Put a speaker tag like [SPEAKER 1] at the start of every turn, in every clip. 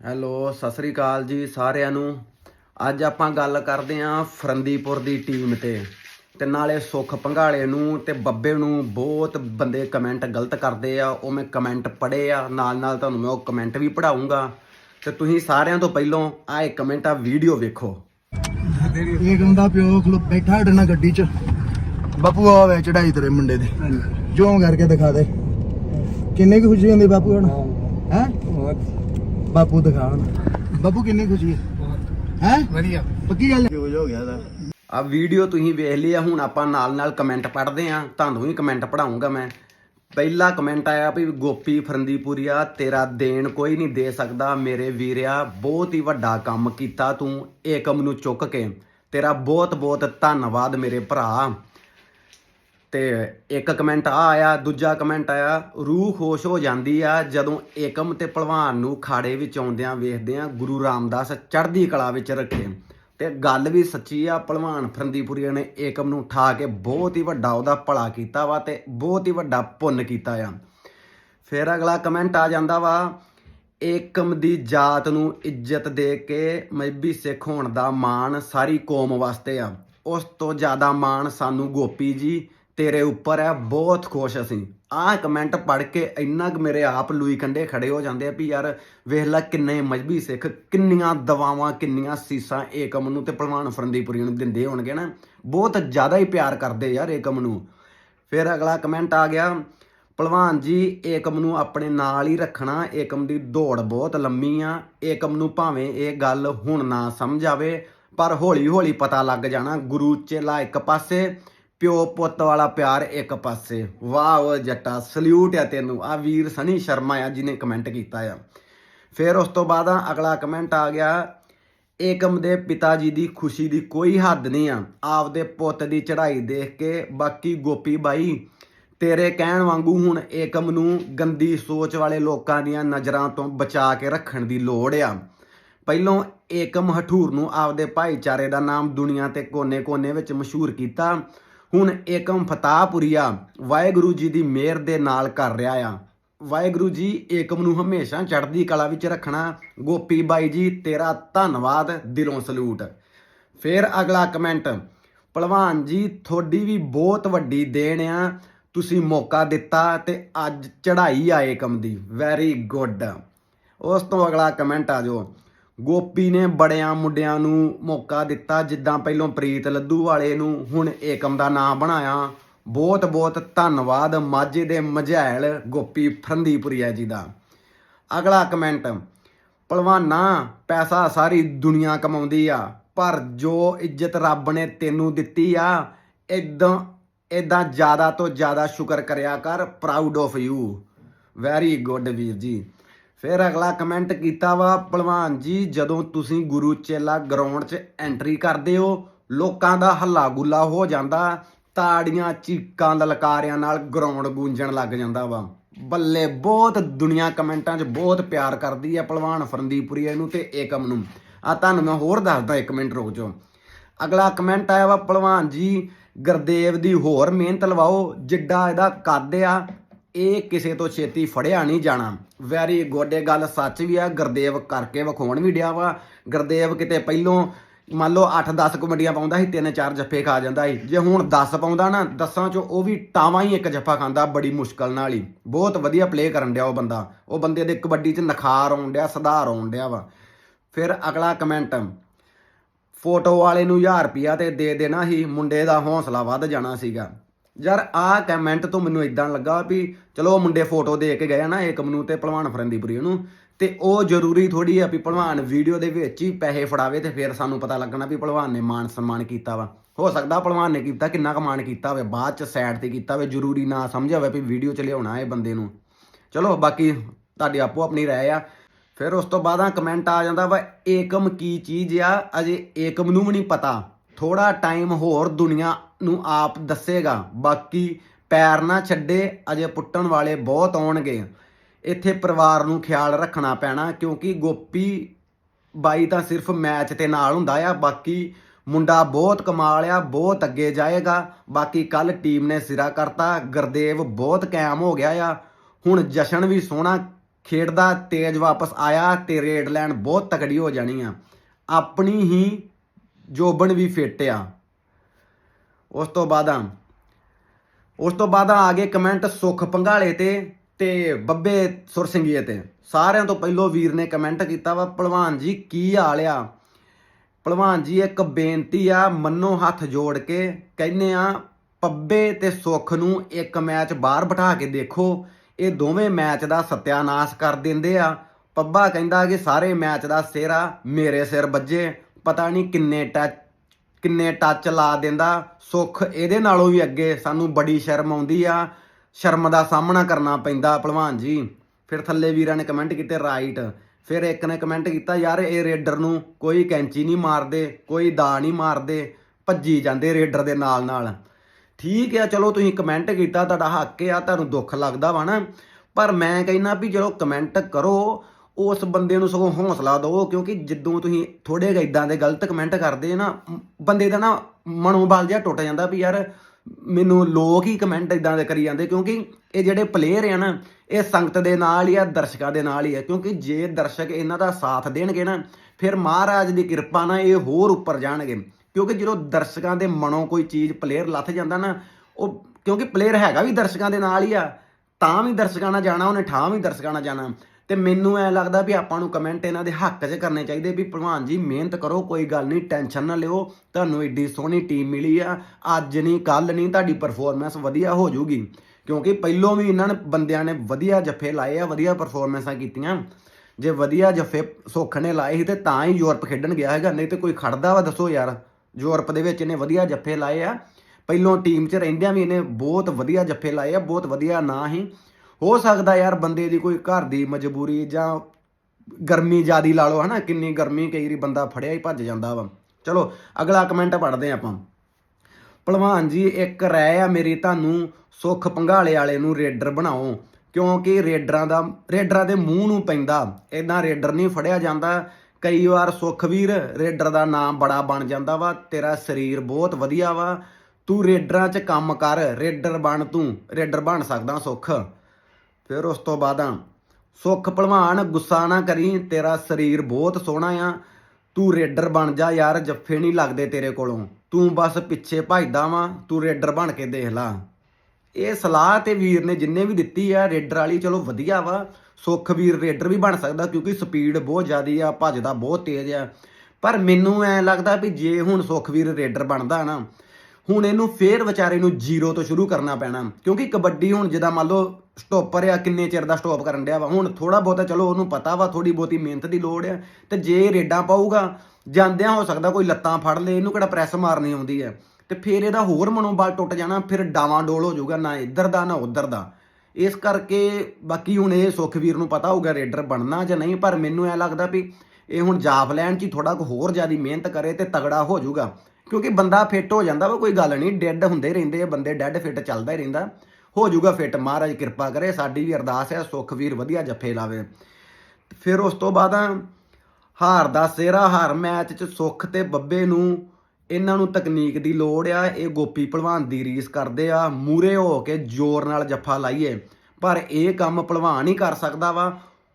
[SPEAKER 1] Hello Sat Sri ਅਕਾਲ ਜੀ ਸਾਰਿਆਂ ਨੂੰ। ਅੱਜ ਆਪਾਂ ਗੱਲ ਕਰਦੇ ਆਂ ਫਰੰਦੀਪੁਰ ਦੀ ਟੀਮ ਤੇ। ਤੇ ਨਾਲੇ ਸੁਖ ਪੰਘਾਲੇ ਨੂੰ ਤੇ ਬੱਬੇ ਨੂੰ ਬਹੁਤ ਬੰਦੇ ਕਮੈਂਟ ਗਲਤ ਕਰਦੇ ਆ ਉਹ ਮੈਂ ਕਮੈਂਟ ਪੜ੍ਹੇ ਆ ਨਾਲ ਨਾਲ ਤੁਹਾਨੂੰ ਮੈਂ ਉਹ ਕਮੈਂਟ ਵੀ ਪੜਾਉਂਗਾ ਤੇ ਤੁਸੀਂ ਸਾਰਿਆਂ ਤੋਂ ਪਹਿਲਾਂ ਆਹ ਇੱਕ ਕਮੈਂਟ ਆ ਵੀਡੀਓ ਵੇਖੋ।
[SPEAKER 2] ਇਹ ਕਹਿੰਦਾ ਪਿਓ ਖਲੋ ਬੈਠਾ ਨਾਲ ਗੱਡੀ 'ਚ। ਬਾਪੂ ਆ ਵੇ ਚੜਾਈ ਤੇਰੇ ਮੁੰਡੇ ਦੇ। ਜੋਂ ਕਰਕੇ ਦਿਖਾ ਦੇ। ਕਿੰਨੀ ਕੁ ਖੁਸ਼ੀ ਹੁੰਦੀ ਬਾਪੂ ਹੁਣ? ਹੈ। ਬਾਪੂ ਦਿਖਾ ਹੁਣ। ਬਾਪੂ ਕਿੰਨੀ ਖੁਸ਼ੀ ਹੈ? ਹੈ?
[SPEAKER 3] ਵਧੀਆ।
[SPEAKER 2] ਪੱਕੀ ਗੱਲ ਹੋ? ਗਿਆ ਦਾ
[SPEAKER 1] ਆ ਵੀਡੀਓ ਤੁਸੀਂ ਵੇਖ ਲਈ ਆ ਹੁਣ ਆਪਾਂ ਨਾਲ ਨਾਲ ਕਮੈਂਟ ਪੜ੍ਹਦੇ ਆ। ਤੁਹਾਨੂੰ ਵੀ ਕਮੈਂਟ ਪੜਾਉਂਗਾ ਮੈਂ। ਪਹਿਲਾ ਕਮੈਂਟ ਆਇਆ ਵੀ ਗੋਪੀ ਫਰੰਦੀਪੁਰੀਆ ਤੇਰਾ ਦੇਣ ਕੋਈ ਨਹੀਂ ਦੇ ਸਕਦਾ। ਮੇਰੇ ਵੀਰਿਆ ਬਹੁਤ ਹੀ ਵੱਡਾ ਕੰਮ ਕੀਤਾ ਤੂੰ। ਏਕਮ ਨੂੰ ਚੁੱਕ ਕੇ। ਤੇਰਾ ਬਹੁਤ ਬਹੁਤ ਧੰਨਵਾਦ ਮੇਰੇ ਭਰਾ। ਤੇ ਇੱਕ ਕਮੈਂਟ ਆ ਆਇਆ, ਦੂਜਾ ਕਮੈਂਟ ਆਇਆ, ਰੂਹ ਖੁਸ਼ ਹੋ ਜਾਂਦੀ ਆ ਜਦੋਂ ਏਕਮ ਤੇ ਭਲਵਾਨ ਨੂੰ ਖਾੜੇ ਵਿੱਚ ਆਉਂਦਿਆਂ ਵੇਖਦੇ ਆ ਗੁਰੂ ਰਾਮਦਾਸ ਚੜ੍ਹਦੀ ਕਲਾ ਵਿੱਚ ਰੱਖੇ। ਤੇ ਗੱਲ ਵੀ ਸੱਚੀ ਆ, ਭਲਵਾਨ ਫਰੰਦੀਪੁਰੀਆ ਨੇ ਏਕਮ ਨੂੰ ਉਠਾ ਕੇ ਬਹੁਤ ਹੀ ਵੱਡਾ ਉਹਦਾ ਭਲਾ ਕੀਤਾ ਵਾ ਤੇ ਬਹੁਤ ਹੀ ਵੱਡਾ ਪੁੰਨ ਕੀਤਾ ਆ। ਫਿਰ ਅਗਲਾ ਕਮੈਂਟ ਆ ਜਾਂਦਾ ਵਾ, ਏਕਮ ਦੀ ਜਾਤ ਨੂੰ ਇੱਜ਼ਤ ਦੇ ਕੇ ਮਜਬੀ ਸਿੱਖ ਹੋਣ ਦਾ ਮਾਣ ਸਾਰੀ ਕੌਮ ਵਾਸਤੇ ਆ। ਉਸ ਤੋਂ ਜ਼ਿਆਦਾ ਮਾਣ ਸਾਨੂੰ ਗੋਪੀ ਜੀ ਤੇਰੇ ਉੱਪਰ ਹੈ, ਬਹੁਤ ਖੁਸ਼ ਅਸੀਂ। ਆਹ ਕਮੈਂਟ ਪੜ੍ਹ ਕੇ ਇੰਨਾ ਕੁ ਮੇਰੇ ਆਪ ਲੂਈ ਕੰਡੇ ਖੜੇ ਹੋ ਜਾਂਦੇ ਆ ਵੀ ਯਾਰ ਵੇਖ ਲੈ ਕਿੰਨੇ ਮਜਬੀ ਸਿੱਖ, ਕਿੰਨੀਆਂ ਦਵਾਵਾਂ, ਕਿੰਨੀਆਂ ਸੀਸਾਂ ਏਕਮ ਨੂੰ ਤੇ ਭਲਵਾਨ ਫਰੰਦੀਪੁਰੀ ਨੂੰ ਦਿੰਦੇ ਹੋਣਗੇ ਨਾ। ਬਹੁਤ ਜ਼ਿਆਦਾ ਹੀ ਪਿਆਰ ਕਰਦੇ ਯਾਰ ਏਕਮ ਨੂੰ। ਫਿਰ ਅਗਲਾ ਕਮੈਂਟ ਆ ਗਿਆ, ਭਲਵਾਨ ਜੀ ਏਕਮ ਨੂੰ ਆਪਣੇ ਨਾਲ ਹੀ ਰੱਖਣਾ ਏਕਮ ਦੀ ਦੌੜ ਬਹੁਤ ਲੰਮੀ ਆ ਏਕਮ ਨੂੰ ਭਾਵੇਂ ਇਹ ਗੱਲ ਹੁਣ ਨਾ ਸਮਝ ਆਵੇ, ਪਰ ਹੌਲੀ ਹੌਲੀ ਪਤਾ ਲੱਗ ਜਾਣਾ, ਗੁਰੂ ਚੇਲਾ ਇੱਕ ਪਾਸੇ ਪਿਓ ਪੁੱਤ ਵਾਲਾ ਪਿਆਰ ਇੱਕ ਪਾਸੇ, ਵਾਹ ਓ ਜੱਟਾ, ਸਲੂਟ ਆ ਤੈਨੂੰ। ਆ ਵੀਰ ਸਨੀ ਸ਼ਰਮਾ ਆ, ਜਿਹਨੇ ਕਮੈਂਟ ਕੀਤਾ ਆ। ਫਿਰ ਉਸ ਤੋਂ ਬਾਅਦ ਅਗਲਾ ਕਮੈਂਟ ਆ ਗਿਆ, ਏਕਮ ਦੇ ਪਿਤਾ ਜੀ ਦੀ ਖੁਸ਼ੀ ਦੀ ਕੋਈ ਹੱਦ ਨਹੀਂ ਆ। ਆਪਦੇ ਪੁੱਤ ਦੀ ਚੜ੍ਹਾਈ ਦੇਖ ਕੇ ਬਾਕੀ ਗੋਪੀ ਬਾਈ, ਤੇਰੇ ਕਹਿਣ ਵਾਂਗੂ ਹੁਣ ਏਕਮ ਨੂੰ ਗੰਦੀ ਸੋਚ ਵਾਲੇ ਲੋਕਾਂ ਦੀਆਂ ਨਜ਼ਰਾਂ ਤੋਂ ਬਚਾ ਕੇ ਰੱਖਣ ਦੀ ਲੋੜ ਆ। ਪਹਿਲੋਂ ਏਕਮ ਹਠੂਰ ਨੂੰ ਆਪਦੇ ਭਾਈਚਾਰੇ ਦਾ ਨਾਮ ਦੁਨੀਆ ਤੇ ਕੋਨੇ-ਕੋਨੇ ਵਿੱਚ ਮਸ਼ਹੂਰ ਕੀਤਾ। ਹੁਣ ਏਕਮ ਫਤਾਹਪੁਰੀਆ, ਵਾਹਿਗੁਰੂ ਜੀ ਦੀ ਮਿਹਰ ਦੇ ਨਾਲ ਕਰ ਰਿਹਾ ਆ। ਵਾਹਿਗੁਰੂ ਜੀ, ਏਕਮ ਨੂੰ ਹਮੇਸ਼ਾ ਚੜ੍ਹਦੀ ਕਲਾ ਵਿੱਚ ਰੱਖਣਾ। ਗੋਪੀ ਬਾਈ ਜੀ, ਤੇਰਾ ਧੰਨਵਾਦ, ਦਿਲੋਂ ਸਲੂਟ। ਫਿਰ ਅਗਲਾ ਕਮੈਂਟ, ਭਲਵਾਨ ਜੀ, ਤੁਹਾਡੀ ਵੀ ਬਹੁਤ ਵੱਡੀ ਦੇਣ ਆ। ਤੁਸੀਂ ਮੌਕਾ ਦਿੱਤਾ ਤੇ ਅੱਜ ਚੜ੍ਹਾਈ ਆ ਏਕਮ ਦੀ। ਵੈਰੀ ਗੁੱਡ ਉਸ ਤੋਂ ਅਗਲਾ ਕਮੈਂਟ ਆ ਜੋ ਗੋਪੀ ਨੇ ਬੜਿਆਂ ਮੁੰਡਿਆਂ ਨੂੰ ਮੌਕਾ ਦਿੱਤਾ, ਜਿੱਦਾਂ ਪਹਿਲੋਂ ਪ੍ਰੀਤ ਲੱਦੂ ਵਾਲੇ ਨੂੰ ਹੁਣ ਏਕਮ ਦਾ ਨਾਮ ਬਣਾਇਆ। ਬਹੁਤ ਬਹੁਤ ਧੰਨਵਾਦ ਮਾਝੇ ਦੇ ਮਝੈਲ ਗੋਪੀ ਫਰੰਦੀਪੁਰੀਆ ਜੀ ਦਾ। ਅਗਲਾ ਕਮੈਂਟ, ਭਲਵਾਨਾ, ਪੈਸਾ ਸਾਰੀ ਦੁਨੀਆ ਕਮਾਉਂਦੀ ਆ, ਪਰ ਜੋ ਇੱਜ਼ਤ ਰੱਬ ਨੇ ਤੈਨੂੰ ਦਿੱਤੀ ਆ ਇਦਾਂ ਇਦਾਂ ਜ਼ਿਆਦਾ ਤੋਂ ਜ਼ਿਆਦਾ ਸ਼ੁਕਰ ਕਰਿਆ ਕਰ proud of you very good ਵੀਰ ਜੀ। ਫਿਰ ਅਗਲਾ ਕਮੈਂਟ ਕੀਤਾ ਵਾ, ਭਲਵਾਨ ਜੀ, ਜਦੋਂ ਤੁਸੀਂ ਗੁਰੂ ਚੇਲਾ ਗਰਾਊਂਡ 'ਚ ਐਂਟਰੀ ਕਰਦੇ ਹੋ, ਲੋਕਾਂ ਦਾ ਹੱਲਾ ਗੁੱਲਾ ਹੋ ਜਾਂਦਾ, ਤਾੜੀਆਂ, ਚੀਕਾਂ, ਲਲਕਾਰਿਆਂ ਨਾਲ ਗਰਾਊਂਡ ਗੂੰਜਣ ਲੱਗ ਜਾਂਦਾ ਵਾ। ਬੱਲੇ ਬਹੁਤ, ਦੁਨੀਆ ਕਮੈਂਟਾਂ 'ਚ ਬਹੁਤ ਪਿਆਰ ਕਰਦੀ ਆ ਭਲਵਾਨ ਫਰੰਦੀਪੁਰੀਆ ਨੂੰ ਤੇ ਏਕਮ ਨੂੰ। ਆ ਤੁਹਾਨੂੰ ਮੈਂ ਹੋਰ ਦੱਸਦਾ, ਇੱਕ ਮਿੰਟ ਰੁਕ ਜਾਓ। ਅਗਲਾ ਕਮੈਂਟ ਆਇਆ ਵਾ, ਭਲਵਾਨ ਜੀ, ਗੁਰਦੇਵ ਦੀ ਹੋਰ ਮਿਹਨਤ ਲਵਾਓ, ਜਿੱਡਾ ਇਹਦਾ ਕੱਦ ਆ ਇਹ ਕਿਸੇ ਤੋਂ ਛੇਤੀ ਫੜਿਆ ਨਹੀਂ ਜਾਣਾ। ਵੈਰੀ ਗੁੱਡ, ਇਹ ਗੱਲ ਸੱਚ ਵੀ ਆ। ਗੁਰਦੇਵ ਕਰਕੇ ਵਿਖਾਉਣ ਵੀ ਡਿਆ ਵਾ। ਗੁਰਦੇਵ ਕਿਤੇ ਪਹਿਲੋਂ ਮੰਨ ਲਓ 8-10 ਕਮੇਡੀਆਂ ਪਾਉਂਦਾ ਸੀ, ਤਿੰਨ ਚਾਰ ਜੱਫੇ ਖਾ ਜਾਂਦਾ ਸੀ। ਜੇ ਹੁਣ 10 ਪਾਉਂਦਾ ਨਾ 10 ਚੋਂ ਉਹ ਵੀ ਟਾਵਾਂ ਹੀ ਇੱਕ ਜੱਫਾ ਖਾਂਦਾ ਬੜੀ ਮੁਸ਼ਕਲ ਨਾਲ ਹੀ। ਬਹੁਤ ਵਧੀਆ ਪਲੇ ਕਰਨ ਡਿਆ ਉਹ ਬੰਦਾ। ਉਹ ਬੰਦੇ ਦੇ ਕਬੱਡੀ 'ਚ ਨਖਾਰ ਆਉਣ ਡਿਆ, ਸੁਧਾਰ ਆਉਣ ਡਿਆ ਵਾ। ਫਿਰ ਅਗਲਾ ਕਮੈਂਟ ਫੋਟੋ ਵਾਲੇ ਨੂੰ 1000 ਰੁਪਿਆ ਤੇ ਦੇ ਦੇਣਾ ਹੀ ਮੁੰਡੇ ਦਾ ਹੌਸਲਾ ਵੱਧ ਜਾਣਾ ਸੀਗਾ। ਯਾਰ ਆਹ ਕਮੈਂਟ ਤੋਂ ਮੈਨੂੰ ਇਦਾਂ ਲੱਗਾ ਵੀ ਚਲੋ ਉਹ ਮੁੰਡੇ ਫੋਟੋ ਦੇ ਕੇ ਗਏ ਆ ਨਾ ਏਕਮ ਨੂੰ ਤੇ ਭਲਵਾਨ ਫਰੰਦੀਪੁਰੀ ਨੂੰ ਤੇ ਉਹ ਜ਼ਰੂਰੀ ਥੋੜੀ ਆ ਵੀ ਭਲਵਾਨ ਵੀਡੀਓ ਦੇ ਵਿੱਚ ਹੀ ਪੈਸੇ ਫੜਾਵੇ ਤੇ ਫਿਰ ਸਾਨੂੰ ਪਤਾ ਲੱਗਣਾ ਵੀ ਭਲਵਾਨ ਨੇ ਮਾਨ ਸਨਮਾਨ ਕੀਤਾ ਵਾ। ਹੋ ਸਕਦਾ ਭਲਵਾਨ ਨੇ ਕੀਤਾ, ਕਿੰਨਾ ਕੁ ਮਾਨ ਕੀਤਾ ਹੋਵੇ, ਬਾਅਦ ਚ ਸਾਈਡ ਤੇ ਕੀਤਾ ਹੋਵੇ, ਜ਼ਰੂਰੀ ਨਾ ਸਮਝਿਆ ਹੋਵੇ ਵੀ ਵੀਡੀਓ ਚ ਲਿਆਉਣਾ ਇਹ ਬੰਦੇ ਨੂੰ। ਚਲੋ, ਬਾਕੀ ਤੁਹਾਡੀ ਆਪੋ ਆਪਣੀ ਰਾਏ ਆ। ਫਿਰ ਉਸ ਤੋਂ ਬਾਅਦ ਆ ਕਮੈਂਟ ਆ ਜਾਂਦਾ ਵਾ, ਏਕਮ ਕੀ ਚੀਜ਼ ਆ? ਅਜੇ ਏਕਮ ਨੂੰ ਵੀ ਨਹੀਂ ਪਤਾ। ਥੋੜਾ ਟਾਈਮ ਹੋਰ ਦੁਨੀਆ ਨੂੰ ਆਪ ਦੱਸੇਗਾ। ਬਾਕੀ ਪੈਰ ਨਾ ਛੱਡੇ, ਅਜੇ ਪੁੱਟਣ ਵਾਲੇ ਬਹੁਤ ਆਉਣਗੇ। ਇੱਥੇ ਪਰਿਵਾਰ ਨੂੰ ਖਿਆਲ ਰੱਖਣਾ ਪੈਣਾ, ਕਿਉਂਕਿ ਗੋਪੀ ਬਾਈ ਤਾਂ ਸਿਰਫ ਮੈਚ ਤੇ ਨਾਲ ਹੁੰਦਾ ਆ। ਬਾਕੀ ਮੁੰਡਾ ਬਹੁਤ ਕਮਾਲ ਆ, ਬਹੁਤ ਅੱਗੇ ਜਾਏਗਾ। ਬਾਕੀ ਕੱਲ ਟੀਮ ਨੇ ਸਿਰਾ ਕਰਤਾ। ਗੁਰਦੇਵ ਬਹੁਤ ਕਾਇਮ ਹੋ ਗਿਆ ਆ। ਹੁਣ ਜਸ਼ਨ ਵੀ ਸੋਹਣਾ ਖੇਡਦਾ, ਤੇਜ ਵਾਪਸ ਆਇਆ ਤੇ ਰੇਡ ਲਾਈਨ ਬਹੁਤ ਤਕੜੀ ਹੋ ਜਾਣੀ ਆ। ਆਪਣੀ ਹੀ ਜੋਬਨ ਵੀ ਫਿੱਟ ਆ। ਉਸ ਤੋਂ ਬਾਅਦ ਆ। ਉਸ ਤੋਂ ਬਾਅਦ ਆ ਗਏ ਕਮੈਂਟ ਸੁਖ ਪੰਘਾਲੇ ਤੇ ਤੇ ਬੱਬੇ ਸੁਰਸਿੰਘੀਏ ਤੇ। ਸਾਰਿਆਂ ਤੋਂ ਪਹਿਲੋਂ ਵੀਰ ਨੇ ਕਮੈਂਟ ਕੀਤਾ ਵਾ, ਭਲਵਾਨ ਜੀ, ਕੀ ਹਾਲ ਆ? ਭਲਵਾਨ ਜੀ, ਇੱਕ ਬੇਨਤੀ ਆ, ਮੰਨੋ ਹੱਥ ਜੋੜ ਕੇ ਕਹਿੰਨੇ ਆ, ਪੱਬੇ ਤੇ ਸੁਖ ਨੂੰ ਇੱਕ ਮੈਚ ਬਾਹਰ ਬਿਠਾ ਕੇ ਦੇਖੋ। ਇਹ ਦੋਵੇਂ ਮੈਚ ਦਾ ਸਤਿਆਨਾਸ਼ ਕਰ ਦਿੰਦੇ ਆ। ਪੱਬਾ ਕਹਿੰਦਾ ਕਿ ਸਾਰੇ ਮੈਚ ਦਾ ਸਿਹਰਾ ਮੇਰੇ ਸਿਰ ਵੱਜੇ। ਪਤਾ ਨਹੀਂ ਕਿੰਨੇ ਟੱਚ ਕਿੰਨੇ ਟੱਚ ਲਾ ਦਿੰਦਾ, ਸੁੱਖ ਇਹਦੇ ਨਾਲੋਂ ਵੀ ਅੱਗੇ ਸਾਨੂੰ ਬੜੀ ਸ਼ਰਮ ਆਉਂਦੀ ਆ। ਸ਼ਰਮ ਦਾ ਸਾਹਮਣਾ ਕਰਨਾ ਪੈਂਦਾ ਭਲਵਾਨ ਜੀ। ਫਿਰ ਥੱਲੇ ਵੀਰਾਂ ਨੇ ਕਮੈਂਟ ਕੀਤੇ ਰਾਈਟ ਫਿਰ ਇੱਕ ਨੇ ਕਮੈਂਟ ਕੀਤਾ, ਯਾਰ ਇਹ ਰੇਡਰ ਨੂੰ ਕੋਈ ਕੈਂਚੀ ਨਹੀਂ ਮਾਰਦੇ, ਕੋਈ ਦਾ ਨਹੀਂ ਮਾਰਦੇ, ਭੱਜੀ ਜਾਂਦੇ ਰੇਡਰ ਦੇ ਨਾਲ ਨਾਲ। ਠੀਕ ਆ, ਚਲੋ ਤੁਸੀਂ ਕਮੈਂਟ ਕੀਤਾ, ਤੁਹਾਡਾ ਹੱਕ ਆ, ਤੁਹਾਨੂੰ ਦੁੱਖ ਲੱਗਦਾ ਵਾ ਨਾ। ਪਰ ਮੈਂ ਕਹਿੰਨਾ ਵੀ ਚਲੋ ਕਮੈਂਟ ਕਰੋ। ਉਸ ਬੰਦੇ ਨੂੰ ਸਗੋਂ ਹੌਸਲਾ ਦਿਓ, ਕਿਉਂਕਿ ਜਦੋਂ ਤੁਸੀਂ ਥੋੜੇ ਜਿਹਾ ਇਦਾਂ ਦੇ ਗਲਤ ਕਮੈਂਟ ਕਰਦੇ ਨਾ, ਬੰਦੇ ਦਾ ਨਾ ਮਨੋਬਲ ਜਿਹਾ ਟੁੱਟ ਜਾਂਦਾ ਵੀ ਯਾਰ ਮੈਨੂੰ ਲੋਕ ਹੀ ਕਮੈਂਟ ਇਦਾਂ ਦੇ ਕਰੀ ਜਾਂਦੇ, ਕਿਉਂਕਿ ਇਹ ਜਿਹੜੇ ਪਲੇਅਰ ਆ ਨਾ, ਇਹ ਸੰਗਤ ਦੇ ਨਾਲ ਹੀ ਆ, ਦਰਸ਼ਕਾਂ ਦੇ ਨਾਲ ਹੀ ਆ, ਕਿਉਂਕਿ ਜੇ ਦਰਸ਼ਕ ਇਹਨਾਂ ਦਾ ਸਾਥ ਦੇਣਗੇ ਨਾ, ਫਿਰ ਮਹਾਰਾਜ ਦੀ ਕਿਰਪਾ ਨਾਲ ਇਹ ਹੋਰ ਉੱਪਰ ਜਾਣਗੇ। ਕਿਉਂਕਿ ਜਦੋਂ ਦਰਸ਼ਕਾਂ ਦੇ ਮਨੋਂ ਕੋਈ ਚੀਜ਼ ਪਲੇਅਰ ਲੱਥ ਜਾਂਦਾ ਨਾ, ਉਹ ਕਿਉਂਕਿ ਪਲੇਅਰ ਹੈਗਾ ਵੀ ਦਰਸ਼ਕਾਂ ਦੇ ਨਾਲ ਹੀ ਆ, ਤਾਂ ਵੀ ਦਰਸ਼ਕਾਂ ਨਾਲ ਜਾਣਾ, ਉਹਨੇ ਠਾਂ ਵੀ ਦਰਸ਼ਕਾਂ ਨਾਲ ਜਾਣਾ। ਤੇ ਮੈਨੂੰ ਐ ਲੱਗਦਾ ਵੀ ਆਪਾਂ ਨੂੰ ਕਮੈਂਟ ਇਹਨਾਂ ਦੇ ਹੱਕ 'ਚ ਕਰਨੇ ਚਾਹੀਦੇ ਵੀ ਭਲਵਾਨ ਜੀ ਮਿਹਨਤ ਕਰੋ, ਕੋਈ ਗੱਲ ਨਹੀਂ ਟੈਨਸ਼ਨ ਨਾ ਲਿਓ, ਤੁਹਾਨੂੰ ਏਡੀ ਸੋਹਣੀ ਟੀਮ ਮਿਲੀ ਆ, ਅੱਜ ਨਹੀਂ ਕੱਲ ਨਹੀਂ, ਤੁਹਾਡੀ ਪਰਫਾਰਮੈਂਸ ਵਧੀਆ ਹੋ ਜਾਊਗੀ। ਕਿਉਂਕਿ ਪਹਿਲੋਂ ਵੀ ਇਹਨਾਂ ਨੇ ਬੰਦਿਆਂ ਨੇ ਵਧੀਆ ਜੱਫੇ ਲਾਏ ਆ, ਵਧੀਆ ਪਰਫਾਰਮੈਂਸਾਂ ਕੀਤੀਆਂ। ਜੇ ਵਧੀਆ ਜੱਫੇ ਸੁੱਖ ਨੇ ਲਾਏ ਸੀ ਤੇ ਤਾਂ ਹੀ ਯੂਰਪ ਖੇਡਣ ਗਿਆ ਹੈਗਾ, ਨਹੀਂ ਤੇ ਕੋਈ ਖੜਦਾ ਵਾ ਦੱਸੋ ਯਾਰ, ਯੂਰਪ ਦੇ ਵਿੱਚ ਇਹਨੇ ਵਧੀਆ ਜੱਫੇ ਲਾਏ ਆ। ਪਹਿਲੋਂ ਟੀਮ 'ਚ ਰਹਿੰਦਿਆਂ ਵੀ ਇਹਨੇ ਬਹੁਤ ਵਧੀਆ ਜੱਫੇ ਲਾਏ ਆ, ਬਹੁਤ ਵਧੀਆ ਨਾਂ ਹੀ ਹੋ ਸਕਦਾ ਯਾਰ ਬੰਦੇ ਦੀ ਕੋਈ ਘਰ ਦੀ ਮਜਬੂਰੀ ਜਾਂ ਗਰਮੀ ਜ਼ਿਆਦੀ ਲਾ ਲਓ, ਹਨਾ? ਕਿੰਨੀ ਗਰਮੀ ਕਈ ਵਾਰੀ ਬੰਦਾ ਫੜਿਆ ਹੀ ਭੱਜ ਜਾਂਦਾ ਵਾ। ਚਲੋ, ਅਗਲਾ ਕਮੈਂਟ ਪੜ੍ਹਦੇ ਆਪਾਂ। ਭਲਵਾਨ ਜੀ, ਇੱਕ ਰਹਿ ਆ ਮੇਰੀ, ਤੁਹਾਨੂੰ ਸੁੱਖ ਪੰਘਾਲੇ ਵਾਲੇ ਨੂੰ ਰੇਡਰ ਬਣਾਓ, ਕਿਉਂਕਿ ਰੇਡਰਾਂ ਦਾ, ਰੇਡਰਾਂ ਦੇ ਮੂੰਹ ਨੂੰ ਪੈਂਦਾ। ਇਦਾਂ ਰੇਡਰ ਨਹੀਂ ਫੜਿਆ ਜਾਂਦਾ। ਕਈ ਵਾਰ ਸੁਖਵੀਰ ਰੇਡਰ ਦਾ ਨਾਮ ਬੜਾ ਬਣ ਜਾਂਦਾ ਵਾ, ਤੇਰਾ ਸਰੀਰ ਬਹੁਤ ਵਧੀਆ ਵਾ। ਤੂੰ ਰੇਡਰਾਂ 'ਚ ਕੰਮ ਕਰ, ਰੇਡਰ ਬਣ ਤੂੰ, ਰੇਡਰ ਬਣ ਸਕਦਾ ਸੁੱਖ। ਫਿਰ ਉਸ ਤੋਂ ਬਾਅਦਾਂ ਸੁੱਖ ਭਲਵਾਨ ਗੁੱਸਾ ਨਾ ਕਰੀ, ਤੇਰਾ ਸਰੀਰ ਬਹੁਤ ਸੋਹਣਾ ਆ, ਤੂੰ ਰੇਡਰ ਬਣ ਜਾ ਯਾਰ, ਜੱਫੇ ਨਹੀਂ ਲੱਗਦੇ ਤੇਰੇ ਕੋਲੋਂ, ਤੂੰ ਬਸ ਪਿੱਛੇ ਭੱਜਦਾ ਵਾਂ, ਤੂੰ ਰੇਡਰ ਬਣ ਕੇ ਦੇਖ ਲਾ। ਇਹ ਸਲਾਹ ਤੇ ਵੀਰ ਨੇ ਜਿੰਨੇ ਵੀ ਦਿੱਤੀ ਆ, ਰੇਡਰ ਵਾਲੀ ਚਲੋ ਵਧੀਆ ਵਾ, ਸੁੱਖ ਵੀਰ ਰੇਡਰ ਵੀ ਬਣ ਸਕਦਾ ਕਿਉਂਕਿ ਸਪੀਡ ਬਹੁਤ ਜ਼ਿਆਦੀ ਆ, ਭੱਜਦਾ ਬਹੁਤ ਤੇਜ਼ ਆ। ਪਰ ਮੈਨੂੰ ਐ ਲੱਗਦਾ ਵੀ ਜੇ ਹੁਣ ਸੁੱਖ ਵੀਰ ਰੇਡਰ ਬਣਦਾ ਨਾ ਹੁਣ ਇਹਨੂੰ ਫੇਰ ਵਿਚਾਰੇ ਨੂੰ ਜ਼ੀਰੋ ਤੋਂ ਸ਼ੁਰੂ ਕਰਨਾ ਪੈਣਾ। ਕਿਉਂਕਿ ਕਬੱਡੀ ਹੁਣ ਜਿੱਦਾਂ ਮੰਨ ਲਓ ਸਟੋਪਰ ਆ, ਕਿੰਨੇ ਚਿਰ ਦਾ ਸਟਾਪ ਕਰਨ ਡਿਆ ਵਾ। ਹੁਣ ਥੋੜਾ ਬਹੁਤਾ ਚਲੋ ਉਹਨੂੰ ਪਤਾ ਵਾ ਥੋੜੀ ਬਹੁਤੀ ਮਿਹਨਤ ਦੀ ਲੋੜ ਆ। ਤੇ ਜੇ ਰੇਡਾਂ ਪਾਊਗਾ, ਜਾਂਦਿਆਂ ਹੋ ਸਕਦਾ ਕੋਈ ਲੱਤਾਂ ਫੜ ਲੇ, ਇਹਨੂੰ ਕਿਹੜਾ ਪ੍ਰੈਸ ਮਾਰਨੀ ਆਉਂਦੀ ਹੈ ਤੇ ਫਿਰ ਇਹਦਾ ਹੋਰ ਮਨੋਬਲ ਟੁੱਟ ਜਾਣਾ, ਫਿਰ ਡਾਵਾਂ ਡੋਲ ਹੋ ਜਾਊਗਾ, ਨਾ ਇੱਧਰ ਦਾ, ਨਾ ਉੱਧਰ ਦਾ। ਇਸ ਕਰਕੇ ਬਾਕੀ ਹੁਣ ਇਹ ਸੁਖਵੀਰ ਨੂੰ ਪਤਾ ਹੋਊਗਾ ਰੇਡਰ ਬਣਨਾ ਜਾਂ ਨਹੀਂ, ਪਰ ਮੈਨੂੰ ਐ ਲੱਗਦਾ ਵੀ ਇਹ ਹੁਣ ਜਾਫ ਲੈਣ 'ਚ ਹੀ ਥੋੜਾ ਕੁ ਹੋਰ ਜ਼ਿਆਦਾ ਮਿਹਨਤ ਕਰੇ ਤੇ ਤਗੜਾ ਹੋ ਜਾਊਗਾ। ਕਿਉਂਕਿ ਬੰਦਾ ਫਿੱਟ ਹੋ ਜਾਂਦਾ ਵਾ, ਕੋਈ ਗੱਲ ਨਹੀਂ ਡੈੱਡ ਹੁੰਦੇ ਰਹਿੰਦੇ ਆ ਬੰਦੇ ਡੈੱਡ ਫਿੱਟ ਚੱਲਦਾ ਹੀ ਰਹਿੰਦਾ। ਹੋ ਜਾਊਗਾ ਫਿੱਟ ਮਹਾਰਾਜ ਕਿਰਪਾ ਕਰੇ, ਸਾਡੀ ਵੀ ਅਰਦਾਸ ਹੈ ਸੁਖਵੀਰ ਵਧੀਆ ਜੱਫੇ ਲਾਵੇ। ਫਿਰ ਉਸ ਤੋਂ ਬਾਅਦ ਹਾਰ ਦਾ ਸਿਹਰਾ, ਹਾਰ ਮੈਚ 'ਚ ਸੁੱਖ ਤੇ ਬੱਬੇ ਨੂੰ ਇਹਨਾਂ ਨੂੰ ਤਕਨੀਕ ਦੀ ਲੋੜ ਆ, ਇਹ ਗੋਪੀ ਭਲਵਾਨ ਦੀ ਰੀਸ ਕਰਦੇ ਆ ਮੂਰੇ ਹੋ ਕੇ ਜ਼ੋਰ ਨਾਲ ਜੱਫਾ ਲਾਈਏ। ਪਰ ਇਹ ਕੰਮ ਭਲਵਾਨ ਹੀ ਕਰ ਸਕਦਾ ਵਾ